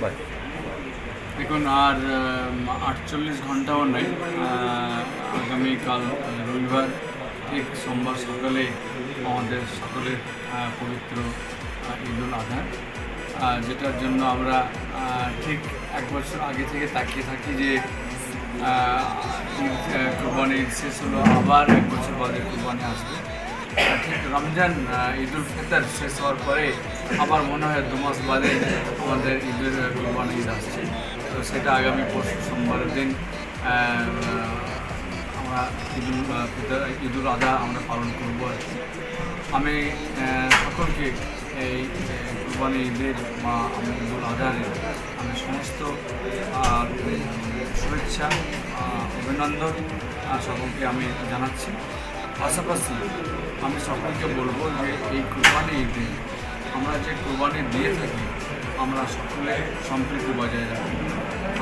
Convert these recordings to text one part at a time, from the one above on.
বলে দেখুন আর আটচল্লিশ ঘন্টাও নেই আগামীকাল রবিবার ঠিক সোমবার সকালে আমাদের সকলের পবিত্র ঈদুল আজহা আহ, যেটার জন্য আমরা ঠিক এক বছর আগে থেকে তাকিয়ে থাকি যে ঈদ কোরবানি ঈদ শেষ হলো আবার এক বছর বাদে কোরবানি আসবে। ঠিক রমজান আহ, ঈদুল ফিতর শেষ হওয়ার পরে আমার মনে হয় দু মাস বাদে আমাদের ঈদের কোরবানি ঈদ আসছে। তো সেটা আগামী পরশু সোমবারের দিন আমরা ঈদুল ফিতর ঈদুল আজহা আমরা পালন করব আর কি। আমি সকলকে এই কোরবানি ঈদের বা আমি ঈদুল আজহারের আমি সমস্ত শুভেচ্ছা অভিনন্দন সকলকে আমি জানাচ্ছি। পাশাপাশি আমি সকলকে বলব যে এই কোরবানি ঈদে আমরা যে কোরবানি দিয়ে থাকি, আমরা সকলে সম্প্রীতি বজায় রাখি।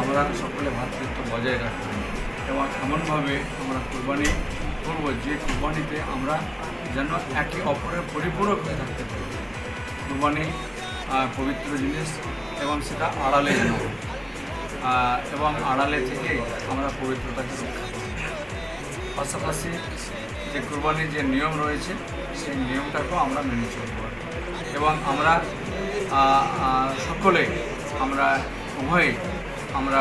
আমরা সকলে ভাতৃত্ব বজায় রাখি। এবং এমনভাবে আমরা কোরবানি করব যে কোরবানিতে আমরা যেন একে অপরের পরিপূরক হয়ে থাকতে পারি। কোরবানি পবিত্র জিনিস এবং সেটা আড়ালে যেন এবং আড়ালে থেকে আমরা পবিত্রতাকে রক্ষা করি। পাশাপাশি যে কোরবানির যে নিয়ম রয়েছে, সেই নিয়মটাকেও আমরা মেনে চলব। এবং আমরা সকলে আমরা উভয়ে আমরা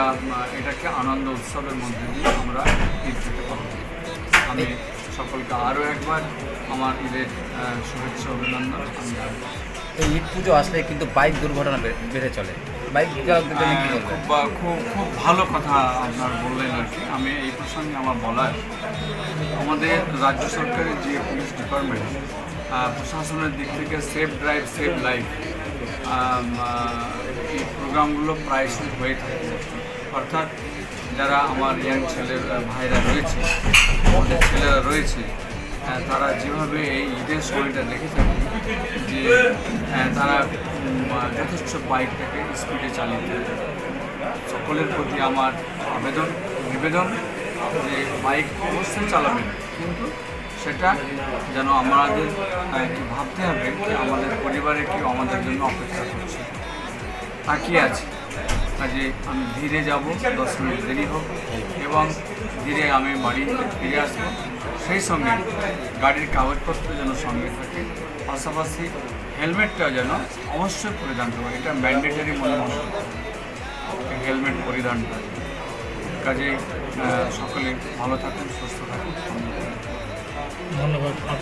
এটাকে আনন্দ উৎসবের মধ্যে দিয়ে আমরা ঈদটাকে পালন আমি সকলকে আরও একবার আমার ঈদের শুভেচ্ছা, অভিনন্দন। আমি এই ঈদ পুজো আসলে কিন্তু বাইক দুর্ঘটনা বেড়ে চলে। বলবেন খুব খুব ভালো কথা আপনার বললেন আর কি। আমি এই প্রসঙ্গে আমার বলার। আমাদের রাজ্য সরকারের যে পুলিশ ডিপার্টমেন্ট প্রশাসনের দিক থেকে সেফ ড্রাইভ সেভ লাইফ এই প্রোগ্রামগুলো প্রায়শই হয়ে থাকে। অর্থাৎ যারা আমার ইয়াং ছেলের ভাইরা রয়েছে আমাদের ছেলেরা রয়েছে তারা যেভাবে এই ঈদের সময়টা দেখে থাকে যে আহ, তারা যথেষ্ট বাইকটাকে স্পিডে চালিয়ে সকলের প্রতি আমার আবেদন নিবেদন যে বাইক অবশ্যই চালাবেন কিন্তু সেটা যেন আমাদের একটু ভাবতে হবে যে আমাদের পরিবারে কেউ আমাদের জন্য অপেক্ষা করছে। তাকিয়ে আছে? কাজে আমি ধীরে যাব, দশ মিনিট দেরি হোক, এবং ধীরে আমি বাড়ি ফিরে আসব। সেই সঙ্গে গাড়ির কাগজপত্র যেন সঙ্গে থাকে, পাশাপাশি হেলমেটটা যেন অবশ্যই পরিধান করব এটা ম্যান্ডেটারি মনে হয়। হেলমেট পরিধান করে কাজে সকলে ভালো থাকুন, সুস্থ থাকুন। ধন্যবাদ।